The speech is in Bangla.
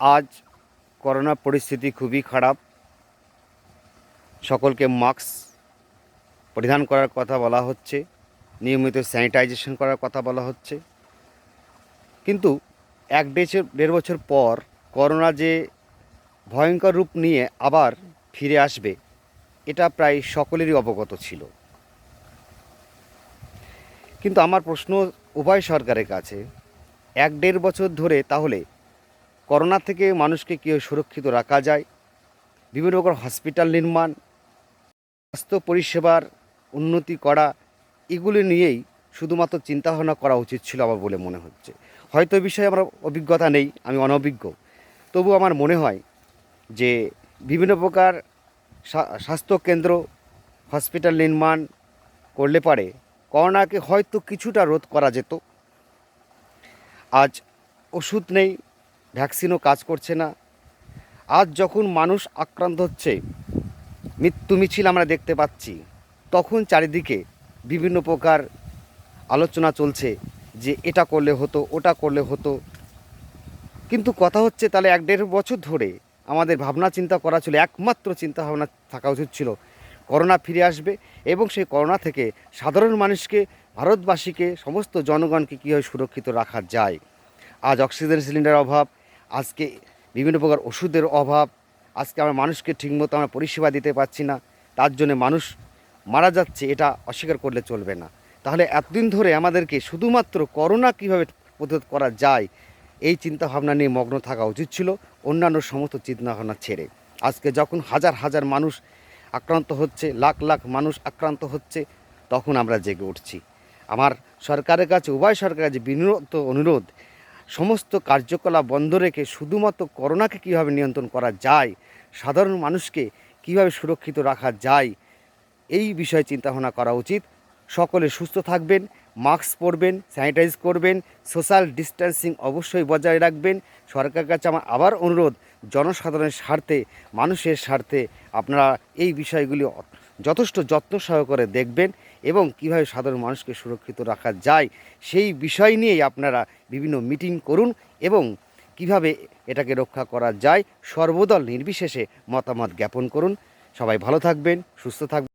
আজ করোনা পরিস্থিতি খুবই খারাপ। সকলকে মাস্ক পরিধান করার কথা বলা হচ্ছে, নিয়মিত স্যানিটাইজেশন করার কথা বলা হচ্ছে। কিন্তু এক দেড় দেড় বছর পর করোনা যে ভয়ঙ্কর রূপ নিয়ে আবার ফিরে আসবে, এটা প্রায় সকলেরই অবগত ছিল। কিন্তু আমার প্রশ্ন উভয় সরকারের কাছে, এক দেড় বছর ধরে তাহলে করোনা থেকে মানুষকে কীভাবে সুরক্ষিত রাখা যায়? বিভিন্ন রকম হসপিটাল নির্মাণ, স্বাস্থ্য পরিষেবার উন্নতি করা, এগুলি নিয়েই শুধুমাত্র চিন্তাভাবনা করা উচিত ছিল আমার বলে মনে হচ্ছে। হয়তো বিষয়ে আমার অভিজ্ঞতা নেই, আমি অনভিজ্ঞ। তবু আমার মনে হয় যে বিভিন্ন প্রকার স্বা- স্বাস্থ্যকেন্দ্র, হসপিটাল নির্মাণ করলে পারে করোনাকে হয়তো কিছুটা রোধ করা যেত। আজ ওষুধ নেই ভ্যাকসিনও কাজ করছে না। আজ যখন মানুষ আক্রান্ত হচ্ছে, মৃত্যু মিছিল আমরা দেখতে পাচ্ছি, তখন চারিদিকে বিভিন্ন প্রকার আলোচনা চলছে যে এটা করলে হতো, ওটা করলে হতো। কিন্তু কথা হচ্ছে, তাহলে এক দেড় বছর ধরে আমাদের ভাবনা চিন্তা করা ছিল, একমাত্র চিন্তা ভাবনা থাকা উচিত ছিল, করোনা ফিরে আসবে এবং সেই করোনা থেকে সাধারণ মানুষকে, ভারতবাসীকে, সমস্ত জনগণকে কীভাবে সুরক্ষিত রাখা যায়। আজ অক্সিজেন সিলিন্ডার অভাব আজকে বিভিন্ন প্রকার ওষুধের অভাব, আজকে আমরা মানুষকে ঠিকমতো আমরা পরিষেবা দিতে পারছি না, তার জন্য মানুষ মারা যাচ্ছে, এটা অস্বীকার করলে চলবে না। তাহলে এতদিন ধরে আমাদেরকে শুধুমাত্র করোনা কীভাবে প্রতিরোধ করা যায়, এই চিন্তা ভাবনা নিয়ে মগ্ন থাকা উচিত ছিল, অন্যান্য সমস্ত চিন্তাভাবনা ছেড়ে। আজকে যখন হাজার হাজার মানুষ আক্রান্ত হচ্ছে, লাখ লাখ মানুষ আক্রান্ত হচ্ছে, তখন আমরা জেগে উঠছি। আমার সরকারের কাছে, উভয় সরকারের কাছে বিনীত অনুরোধ সমস্ত কার্যকলাপ বন্ধ রেখে শুধুমাত্র করোনাকে কীভাবে নিয়ন্ত্রণ করা যায়, সাধারণ মানুষকে কীভাবে সুরক্ষিত রাখা যায়, এই বিষয়ে চিন্তাভাবনা করা উচিত। সকলে সুস্থ থাকবেন, মাস্ক পরবেন, স্যানিটাইজ করবেন, সোশ্যাল ডিস্টেন্সিং অবশ্যই বজায় রাখবেন। সরকারের কাছে আমার আবার অনুরোধ, জনসাধারণের স্বার্থে, মানুষের স্বার্থে আপনারা এই বিষয়গুলি যথেষ্ট যত্ন সহকারে দেখবেন এবং কীভাবে সাধারণ মানুষকে সুরক্ষিত রাখা যায় সেই বিষয় নিয়েই আপনারা বিভিন্ন মিটিং করুন এবং কীভাবে এটাকে রক্ষা করা যায় সর্বদল নির্বিশেষে মতামত জ্ঞাপন করুন। সবাই ভালো থাকবেন, সুস্থ থাকবেন।